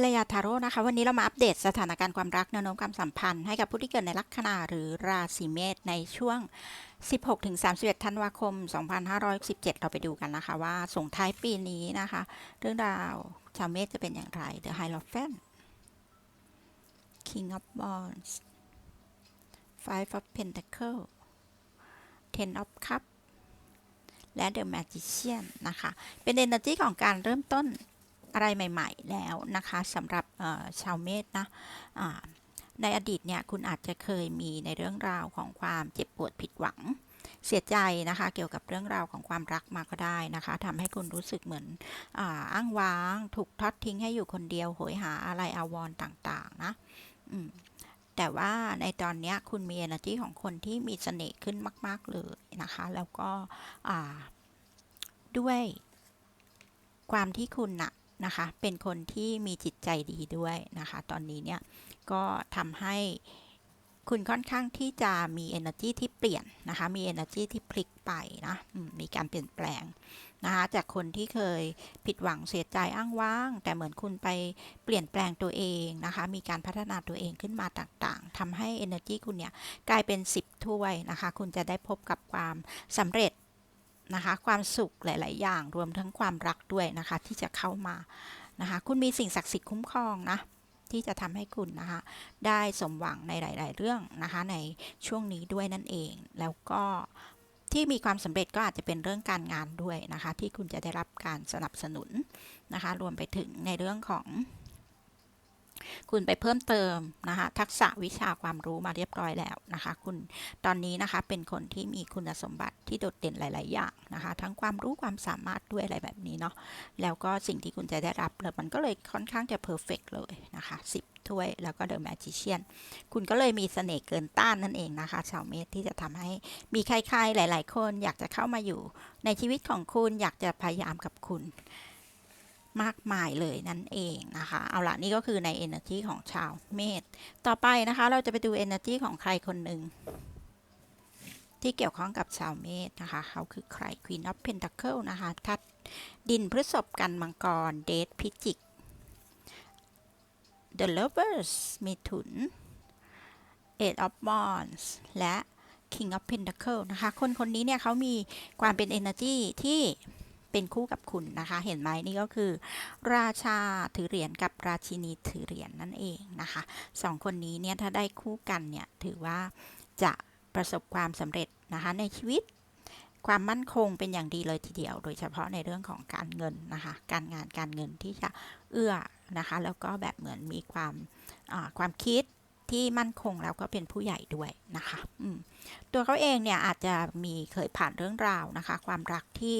เลยาทาโร่นะคะ วันนี้เรามาอัปเดตสถานการณ์ความรักแนวโน้มความสัมพันธ์ให้กับผู้ที่เกิดในลัคนาหรือราศีเมษในช่วง 16-31 ธันวาคม 2517 เราไปดูกันนะคะ ว่าส่งท้ายปีนี้นะคะ เรื่องราวชาวเมษจะเป็นอย่างไร The Hierophant King of Wands Five of Pentacles Ten of Cups และ The Magician นะคะ เป็น energy ของการเริ่มต้น อะไรใหม่ ๆ แล้วนะคะสำหรับชาวเมษนะในอดีตเนี่ยคุณอาจจะเคยมีในเรื่องราวของความเจ็บปวดผิดหวังเสียใจนะคะ เกี่ยวกับเรื่องราวของความรักมาก็ได้นะคะทำให้คุณรู้สึกเหมือนอาอ้างว้าง ถูกทอดทิ้งให้อยู่คนเดียวโหยหาอะไรอาวรต่างๆนะแต่ว่าในตอนนี้คุณมี energy ของคนที่มีเสน่ห์ขึ้นมาก ๆ เลยนะคะ แล้วก็ด้วยความที่คุณน่ะ นะคะ เป็นคนที่มีจิตใจดีด้วยนะคะ ตอนนี้เนี่ยก็ทำให้คุณค่อนข้างที่จะมี energy ที่เปลี่ยนนะคะ มี energy ที่พลิกไปนะมมีการเปลี่ยนแปลงนะคะจากคนที่เคยผิดหวังเสียใจอ้างว้าง แต่เหมือนคุณไปเปลี่ยนแปลงตัวเองนะคะ มีการพัฒนาตัวเองขึ้นมาต่างๆทำให้ energy คุณเนี่ยกลายเป็น 10 ถ้วยนะคะ คุณจะได้พบกับความสำเร็จ นะคะ ความสุขหลาย ๆ อย่างรวมทั้งความรักด้วยนะคะ ที่จะเข้ามานะคะ คุณมีสิ่งศักดิ์สิทธิ์คุ้มครองนะที่จะทำให้คุณนะคะ ได้สมหวังในหลาย ๆ เรื่องนะคะ ในช่วงนี้ด้วยนั่นเอง แล้วก็ที่มีความสำเร็จก็อาจจะเป็นเรื่องการงานด้วยนะคะ ที่คุณจะได้รับการสนับสนุนนะคะ รวมไปถึงในเรื่องของ คุณไปเพิ่มเติมนะคะ ทักษะวิชาความรู้มาเรียบร้อยแล้วนะคะ คุณตอนนี้นะคะเป็นคนที่มีคุณสมบัติที่โดดเด่นหลาย ๆ อย่างนะคะ ทั้งความรู้ความสามารถด้วยอะไรแบบนี้เนาะแล้วก็สิ่งที่คุณจะได้รับเลยมันก็เลยค่อนข้างจะเพอร์เฟกเลยนะคะ10ถ้วยแล้วก็ The Magician คุณก็เลยมีเสน่ห์เกินต้านนั่นเองนะคะ ชาวเมษที่จะทำให้มีใครๆหลาย ๆ คนอยากจะเข้ามาอยู่ในชีวิตของคุณอยากจะพยายามกับคุณ มากมายเลยนั่นเองนะคะ เอาละนี่ก็คือใน energy ของชาวเมษต่อไปนะคะ เราจะไปดู energy ของใครคนหนึ่งที่เกี่ยวข้องกับชาวเมษนะคะ เขาคือใคร Queen of Pentacle นะคะทัดดินพฤษภกันมังกรเดทพิจิก The Lovers มีถุน Eight of Wands และ King of Pentacle นะคะ คนคนนี้เนี่ยเขามีความเป็น energy ที่ เป็นคู่กับคุณนะคะ เห็นไหมนี่ก็คือ ราชาถือเหรียญกับราชินีถือเหรียญนั่นเองนะคะสองคนนี้เนี่ยถ้าได้คู่กันเนี่ยถือว่าจะประสบความสำเร็จนะคะในชีวิตความมั่นคงเป็นอย่างดีเลยทีเดียว โดยเฉพาะในเรื่องของการเงินนะคะ การงานการเงินที่จะเอื้อนะคะ แล้วก็แบบเหมือนมีความความคิด ที่มั่นคงแล้วก็เป็นผู้ใหญ่ด้วยนะคะตัวเขาเองเนี่ยอาจจะมีเคยผ่านเรื่องราวนะคะ ความรักที่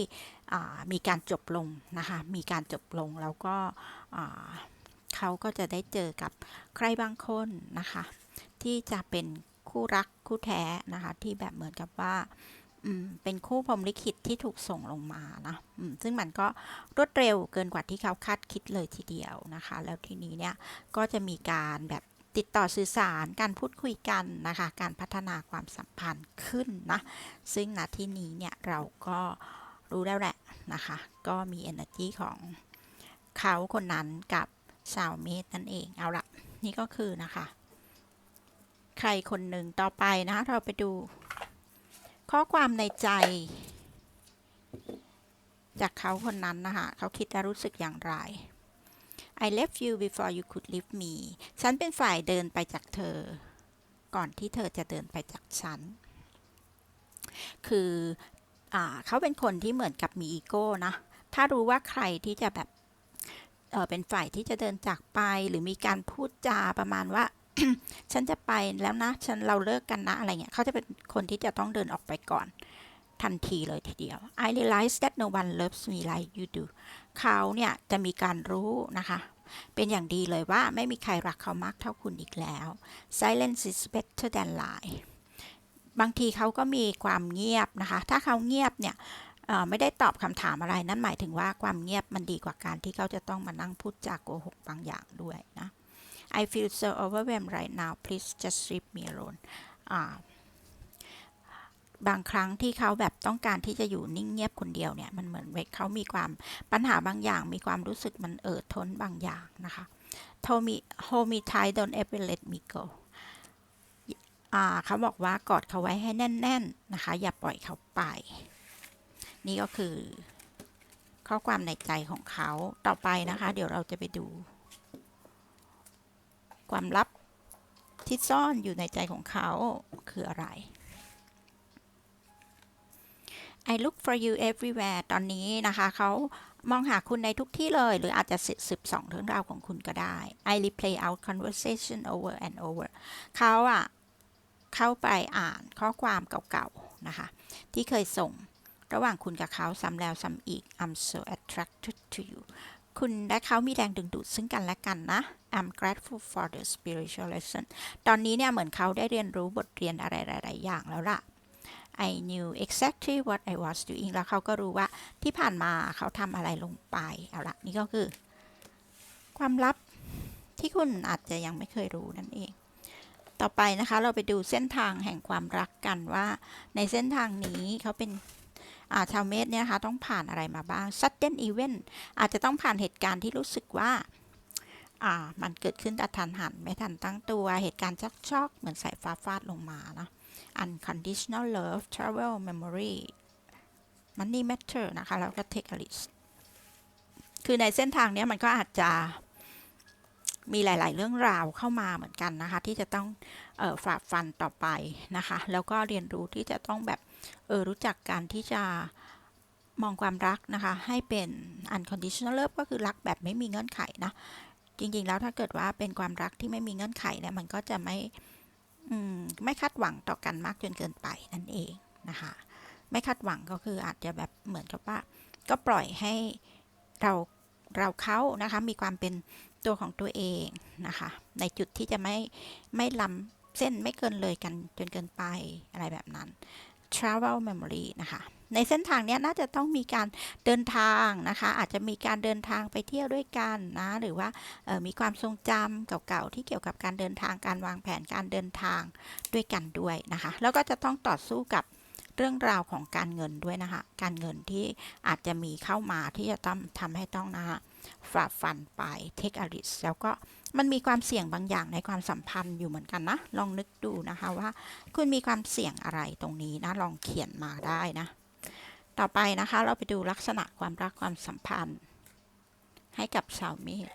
มีการจบลงนะคะ มีการจบลงแล้วก็เขาก็จะได้เจอกับใครบางคนนะคะ ที่จะเป็นคู่รักคู่แท้นะคะ ที่แบบเหมือนกับว่าเป็นคู่พรหมลิขิตที่ถูกส่งลงมานะซึ่งมันก็รวดเร็วเกินกว่าที่เขาคาดคิดเลยทีเดียวนะคะ แล้วทีนี้เนี่ยก็จะมีการแบบ ติดต่อสื่อสารการพูดคุยกันนะคะ การพัฒนาความสัมพันธ์ขึ้นนะ ซึ่งณที่นี้เนี่ยเราก็รู้แล้วแหละนะคะ ก็มี energy ของเขาคนนั้นกับชาวเมษนั่นเอง เอาละนี่ก็คือนะคะ ใครคนหนึ่งต่อไปนะ เราไปดู ข้อความในใจ จากเขาคนนั้นนะคะ เขาคิดและรู้สึกอย่างไร I left you before you could leave me ฉันเป็นฝ่ายเดินไปจากเธอ ก่อนที่เธอจะเดินไปจากฉัน คือเขาเป็นคนที่เหมือนกับมีอีโก้นะ ถ้ารู้ว่าใครที่จะแบบเเป็นฝ่ายที่จะเดินจากไป หรือมีการพูดจาประมาณว่า ฉันจะไปแล้วนะ ฉันเราเลิกกันนะอะไรเงี้ย เขาจะเป็นคนที่จะต้องเดินออกไปก่อน ทันทีเลยทีเดียว I realize that no one loves me like you do เขาเนี่ยจะมีการรู้นะคะ เป็นอย่างดีเลยว่าไม่มีใครรักเขามากเท่าคุณอีกแล้ว silence is better than lie บางทีเขาก็มีความเงียบนะคะ ถ้าเขาเงียบเนี่ยไม่ได้ตอบคำถามอะไร นั่นหมายถึงว่าความเงียบมันดีกว่าการที่เขาจะต้องมานั่งพูดจากโกหกบางอย่างด้วยนะ I feel so overwhelmed right now please just leave me alone บางครั้งที่เขาแบบต้องการที่จะอยู่นิ่งเงียบคนเดียวเนี่ยมันเหมือนเขามีความปัญหาบางอย่าง มีความรู้สึกมันเอิดทนบางอย่างนะคะ hold me hold me tight don't ever let me go อ่าเขาบอกว่ากอดเขาไว้ให้แน่น ๆนะคะ อย่าปล่อยเขาไป นี่ก็คือ ข้อความในใจของเขาต่อไปนะคะ เดี๋ยวเราจะไปดู ความลับที่ซ่อนอยู่ในใจของเขาคืออะไร I look for you everywhere ตอนนี้นะคะเขามองหาคุณในทุกที่เลย หรืออาจจะสืบสองเรื่องราวของคุณก็ได้ I replay our conversation over and over เขาอะเข้าไปอ่านข้อความเก่าๆ นะคะ ที่เคยส่งระหว่างคุณกับเขาซ้ำแล้วซ้ำอีก I'm so attracted to you คุณและเขามีแรงดึงดูดซึ่งกันและกันนะ I'm grateful for the spiritual lesson ตอนนี้เนี่ยเหมือนเขาได้เรียนรู้บทเรียนอะไรหลายๆอย่างแล้วล่ะ I knew exactly what I was doing แล้วเขาก็รู้ว่าที่ผ่านมาเขาทำอะไรลงไป เอาละนี่ก็คือ ความลับที่คุณอาจจะยังไม่เคยรู้นั่นเอง ต่อไปนะคะเราไปดูเส้นทางแห่งความรักกันว่า ในเส้นทางนี้เขาเป็นชาวเมษเนี่ยนะคะต้องผ่านอะไรมาบ้าง sudden event อาจจะต้องผ่านเหตุการณ์ที่รู้สึกว่าามันเกิดขึ้นแต่ทันหันไม่ทันตั้งตัวเหตุการณ์ช็อกๆเหมือนสายฟ้าฟาดลงมานะ unconditional love travel memory money matter นะคะ แล้วก็ take a risk คือในเส้นทางนี้มันก็อาจจะมีหลาย ๆ เรื่องราวเข้ามาเหมือนกันนะคะ ที่จะต้องออฝ่าฟันต่อไปนะคะ แล้วก็เรียนรู้ที่จะต้องแบบเออรู้จักการที่จะมองความรักนะคะ ให้เป็น unconditional love ก็คือรักแบบไม่มีเงื่อนไขนะ จริง ๆ แล้วถ้าเกิดว่าเป็นความรักที่ไม่มีเงื่อนไขเนี่ยมันก็จะไม่ ไม่คาดหวังต่อกันมากจนเกินไปนั่นเองนะคะ ไม่คาดหวังก็คืออาจจะแบบเหมือนกับว่า ก็ปล่อยให้เราเราเขานะคะมีความเป็นตัวของตัวเองนะคะ ในจุดที่จะไม่ไม่ล้ำเส้นไม่เกินเลยกันจนเกินไปอะไรแบบนั้น travel memory นะคะในเส้นทางนี้น่าจะต้องมีการเดินทางนะคะ อาจจะมีการเดินทางไปเที่ยวด้วยกันนะหรือว่ามีความทรงจำเก่าๆที่เกี่ยวกับการเดินทางการวางแผนการเดินทางด้วยกันด้วยนะคะ แล้วก็จะต้องต่อสู้กับเรื่องราวของการเงินด้วยนะคะ การเงินที่อาจจะมีเข้ามาที่จะต้องทำให้ต้องนะคะ ฝ่าฟันไป take a risk แล้วก็มันมีความเสี่ยงบางอย่างในความสัมพันธ์อยู่เหมือนกันนะ ลองนึกดูนะคะว่า คุณมีความเสี่ยงอะไรตรงนี้นะ ลองเขียนมาได้นะ ต่อไปนะคะเราไปดูลักษณะความรักความสัมพันธ์ ให้กับชาวเมษ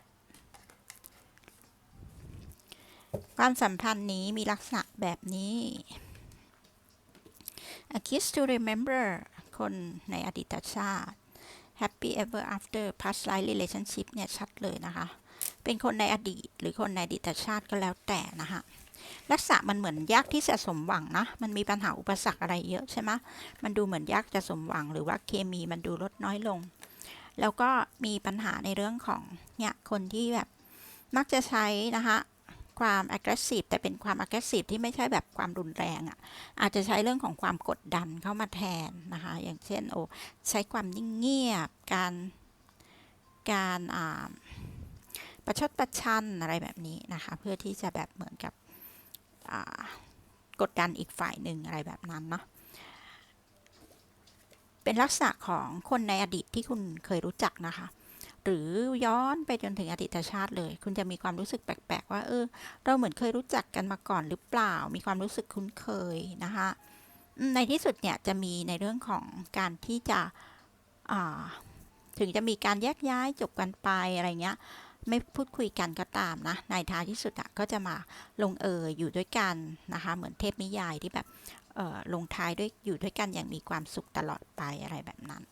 ความสัมพันธ์นี้มีลักษณะแบบนี้ A kiss to remember คนในอดีตชาติ Happy ever after past life relationship เนี่ยชัดเลยนะคะ เป็นคนในอดีตหรือคนในอดีตชาติก็แล้วแต่นะคะลักษณะมันเหมือนยากที่จะสมหวังนะ มันมีปัญหาอุปสรรคอะไรเยอะใช่ไหมมันดูเหมือนยากจะสมหวัง หรือว่าเคมีมันดูลดน้อยลง แล้วก็มีปัญหาในเรื่องของเนี่ยคนที่แบบมักจะใช้นะคะ ความ aggressive แต่เป็นความ aggressive ที่ไม่ใช่แบบความรุนแรงอะ่ะ อาจจะใช้เรื่องของความกดดันเข้ามาแทนนะคะ อย่างเช่นโอ้ใช้ความนิ่งเงียบ การการประชดประชันอะไรแบบนี้นะคะ เพื่อที่จะแบบเหมือนกับกดดันอีกฝ่ายหนึ่งอะไรแบบนั้นเนาะเป็นลักษณะของคนในอดีตที่คุณเคยรู้จักนะคะ หรือย้อนไปจนถึงอดีตชาติเลย คุณจะมีความรู้สึกแปลกๆว่าเออ เราเหมือนเคยรู้จักกันมาก่อนหรือเปล่า มีความรู้สึกคุ้นเคยนะคะในที่สุดเนี่ยจะมีในเรื่องของการที่จะถึงจะมีการแยกย้ายจบกันไปอะไรเงี้ย ไม่พูดคุยกันก็ตามนะในท้ายที่สุดอะก็จะมาลงเอยอยู่ด้วยกันนะคะ เหมือนเทพนิยายที่แบบลงท้ายด้วยอยู่ด้วยกันอย่างมีความสุขตลอดไปอะไรแบบนั้น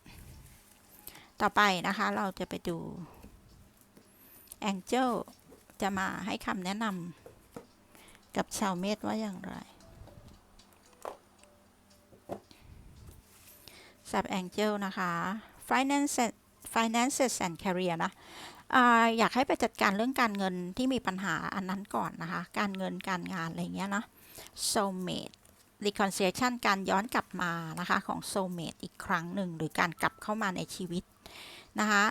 ต่อไปนะคะเราจะไปดู Angel จะมาให้คำแนะนำกับชาวเมษว่าอย่างไรสับ Angel นะคะ Finance Finances and Career นะออยากให้ไปจัดการเรื่องการเงินที่มีปัญหาอันนั้นก่อนนะคะ การเงินการงานอะไรเงี้ยนะ Soulmate reconciliation การย้อนกลับมานะคะของ soulmate อีกครั้งหนึ่ง หรือการกลับเข้ามาในชีวิตนะคะ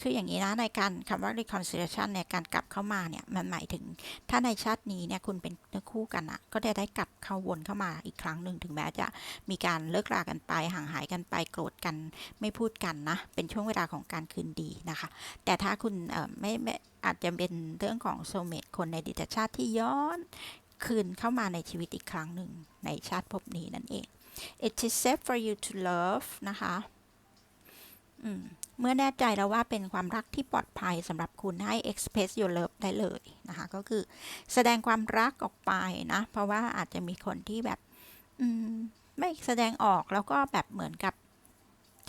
คืออย่างนี้นะในการคำว่า reconciliation เนี่ยการกลับเข้ามาเนี่ยมันหมายถึง ถ้าในชาตินี้เนี่ยคุณเป็นคู่กันอะก็ได้ได้กลับเข้าวนเข้ามาอีกครั้งหนึ่งถึงแม้จะมีการเลิกรากันไปห่างหายกันไปโกรธกันไม่พูดกันนะ เป็นช่วงเวลาของการคืนดีนะคะ แต่ถ้าคุณไม่ไม่อาจจะเป็นเรื่องของโซเมตคนในดีตชาติที่ย้อน คืนเข้ามาในชีวิตอีกครั้งหนึ่งในชาติภพนี้นั่นเอง it is safe for you to love นะคะมเมื่อแน่ใจแล้วว่าเป็นความรักที่ปลอดภัยสำหรับคุณให้ express your love ได้เลยนะคะ ก็คือแสดงความรักออกไปนะ เพราะว่าอาจจะมีคนที่แบบมไม่แสดงออกแล้วก็แบบเหมือนกับ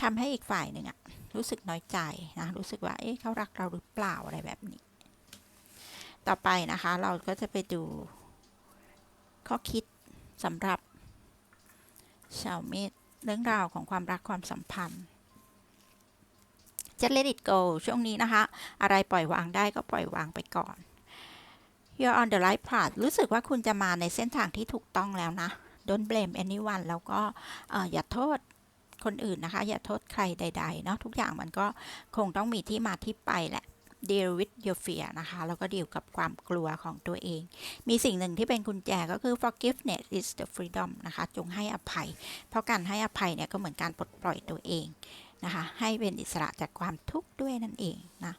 ทำให้อีกฝ่ายหนึ่งอะรู้สึกน้อยใจนะ รู้สึกว่า เอ๊ะเขารักเราหรือเปล่าอะไรแบบนี้ ต่อไปนะคะ เราก็จะไปดู ข้อคิดสำหรับ ชาวเมษเรื่องราวของความรักความสัมพันธ์ just let it go ช่วงนี้นะคะ อะไรปล่อยวางได้ก็ปล่อยวางไปก่อน you're on the right path รู้สึกว่าคุณจะมาในเส้นทางที่ถูกต้องแล้วนะ don't blame anyone แล้วก็อย่าโทษคนอื่นนะคะ อย่าโทษใครใด ๆ เนาะทุกอย่างมันก็คงต้องมีที่มาที่ไปแหละ deal with your fear นะคะ แล้วก็ดีลกับความกลัวของตัวเอง มีสิ่งหนึ่งที่เป็นกุญแจก็คือ forgiveness is the freedom นะคะ จงให้อภัย เพราะการให้อภัยเนี่ยก็เหมือนการปลดปล่อยตัวเองนะคะ ให้เป็นอิสระจากความทุกข์ด้วยนั่นเองนะ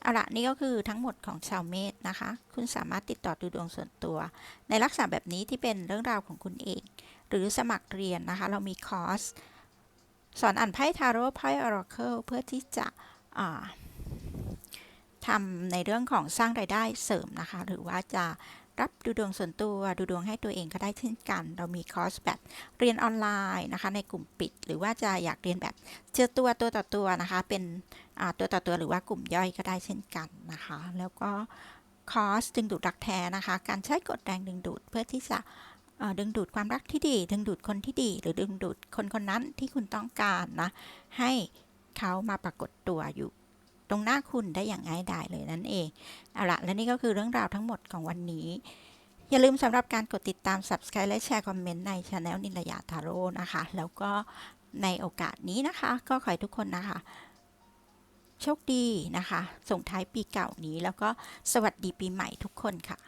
เอาละนี่ก็คือทั้งหมดของชาวเมษนะคะ คุณสามารถติดต่อดูดวงส่วนตัว ในลักษณะแบบนี้ที่เป็นเรื่องราวของคุณเอง หรือสมัครเรียนนะคะ เรามีคอร์สสอนอ่านไพ่ทาโร่ไพ่ออราเคิลเพื่อที่จะอ่า ทำในเรื่องของสร้างรายได้เสริมนะคะ หรือว่าจะรับดูดวงส่วนตัวดูดวงให้ตัวเองก็ได้เช่นกัน เรามีคอร์สแบบเรียนออนไลน์นะคะ ในกลุ่มปิด หรือว่าจะอยากเรียนแบบเจอตัวตัวต่อตัวนะคะ เป็นตัวต่อตัวหรือว่ากลุ่มย่อยก็ได้เช่นกันนะคะ แล้วก็คอร์สดึงดูดรักแท้นะคะ การใช้กฎแรงดึงดูดเพื่อที่จะดึงดูดความรักที่ดี ดึงดูดคนที่ดี หรือดึงดูดคนคนนั้นที่คุณต้องการนะให้เขามาปรากฏตัวอยู่ ตรงหน้าคุณได้อย่างง่ายดายเลยนั่นเอง เอาละและนี่ก็คือเรื่องราวทั้งหมดของวันนี้ อย่าลืมสำหรับการกดติดตาม Subscribe และแชร์คอมเมนต์ในช anel นิลยาทาโร่นะคะ แล้วก็ในโอกาสนี้นะคะ ก็ขอให้ทุกคนนะคะ โชคดีนะคะ ส่งท้ายปีเก่านี้แล้วก็สวัสดีปีใหม่ทุกคนค่ะ